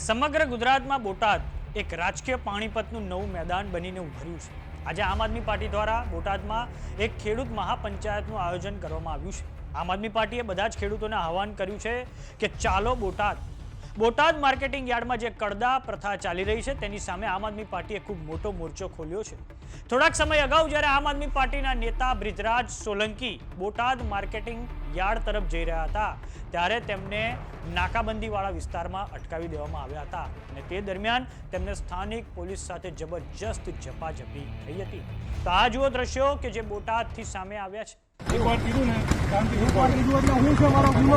સમગ્ર ગુજરાતમાં બોટાદ એક રાજકીય પાણીપતનું નવું મેદાન બનીને ઉભર્યું છે. આજે આમ આદમી પાર્ટી દ્વારા બોટાદમાં એક ખેડૂત મહાપંચાયતનું આયોજન કરવામાં આવ્યું છે. આમ આદમી પાર્ટીએ બધા જ ખેડૂતોને આહવાન કર્યું છે કે ચાલો બોટાદ બોટાદ માર્કેટિંગ યાર્ડમાં જે કડદા પ્રથા ચાલી રહી છે, તેની સામે આમ આદમી પાર્ટીએ ખૂબ મોટો મોરચો ખોલ્યો છે. થોડાક સમય અગાઉ જ્યારે આમ આદમી પાર્ટીના નેતા બ્રિજરાજ સોલંકી બોટાદ માર્કેટિંગ યાર્ડ તરફ જઈ રહ્યા હતા, ત્યારે તેમને નાકાબંધીવાળા વિસ્તારમાં અટકાવી દેવામાં આવ્યા હતા અને તે દરમિયાન તેમને સ્થાનિક પોલીસ સાથે જબરજસ્ત ઝપાઝપી થઈ હતી. તો આ જુઓ દ્રશ્યો કે જે બોટાદથી સામે આવ્યા છે. એકવાર કીધું ને શાંતિથી એકવાર કીધું એટલે હું છે મારો ગુનો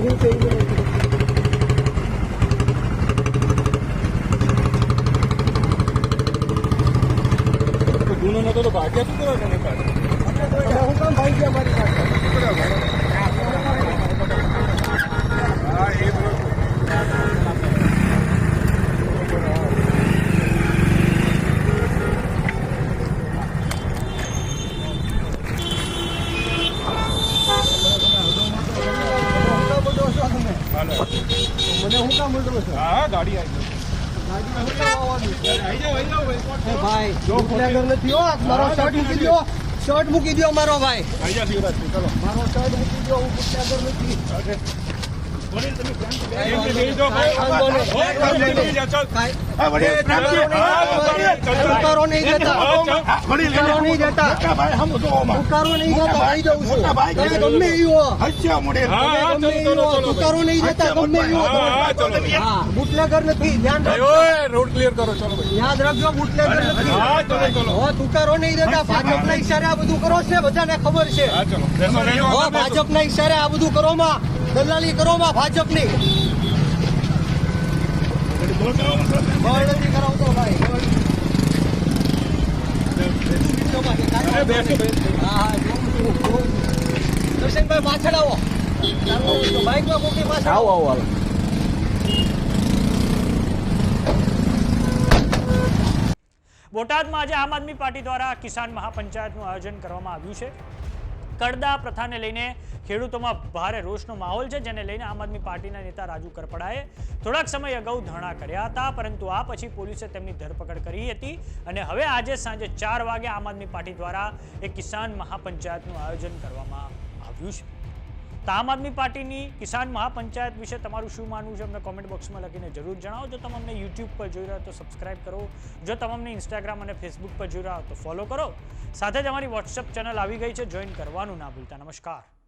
શું છે ગુનો નતો તો ભાગ્યા શું કરો તમે કામ ભાઈ ગયા મારી પાસે હા એ બરોબર હું કામ બોલો છો તમે હાલો. મને હું કામ બોલો છો હા હા ગાડી આવી ગઈ. ગાડીમાં હું કામ આવવાનું છે? આવી જાઓ આવી જાઓ એકવાર. એ ભાઈ બુટલેગર હો શર્ટ મૂકી દો શર્ટ મૂકી દો મારો ભાઈ. મારો શર્ટ મૂકી દો હું નથી વાંધો નહીં. છું તમે ગમે હો ગમે બુટલેગર નથી. ધ્યાન રાખજો રોડ ક્લિયર કરો ચલો. યાદ રાખજો બુટલેગર નથી હા નહીં દેતા ભાજપના ઈશારે આ બધું કરો છે બધાને ખબર છે ભાજપના ઈશારે આ બધું કરો માં દલાલી કરોમાં ભાજપની. કરાવતો ભાઈ. દર્શનભાઈ પાછળ આવો. ચાલો, બાઇકમાં મૂકી પાછળ આવો આવો. બોટાદમાં આજે આમ આદમી પાર્ટી દ્વારા કિસાન મહાપંચાયતનું આયોજન કરવામાં આવ્યું છે. કડદા પ્રથાને લઈને ખેડૂતોમાં ભારે રોષનો માહોલ છે, જેને લઈને આમ આદમી પાર્ટીના નેતા રાજુ કરપડાએ થોડાક સમય અગાઉ ધરણા કર્યા હતા, પરંતુ આ પછી પોલીસે તેમની ધરપકડ કરી હતી અને હવે આજે સાંજે ચાર વાગે આમ આદમી પાર્ટી દ્વારા એક કિસાન મહાપંચાયતનું આયોજન કરવામાં આવ્યું છે. તો આમ આદમી પાર્ટીની કિસાન મહાપંચાયત વિશે તમારું શું માનવું છે? અમને કોમેન્ટ બોક્સમાં લખીને જરૂર જણાવો. જો તમે અમને યુટ્યુબ પર જોઈ રહ્યા તો સબસ્ક્રાઇબ કરો. જો તમે અમને ઇન્સ્ટાગ્રામ અને ફેસબુક પર જોઈ રહ્યા તો ફોલો કરો. સાથે જ અમારી વોટ્સઅપ ચેનલ આવી ગઈ છે. જોઈન કરવાનું ના ભૂલતા. નમસ્કાર.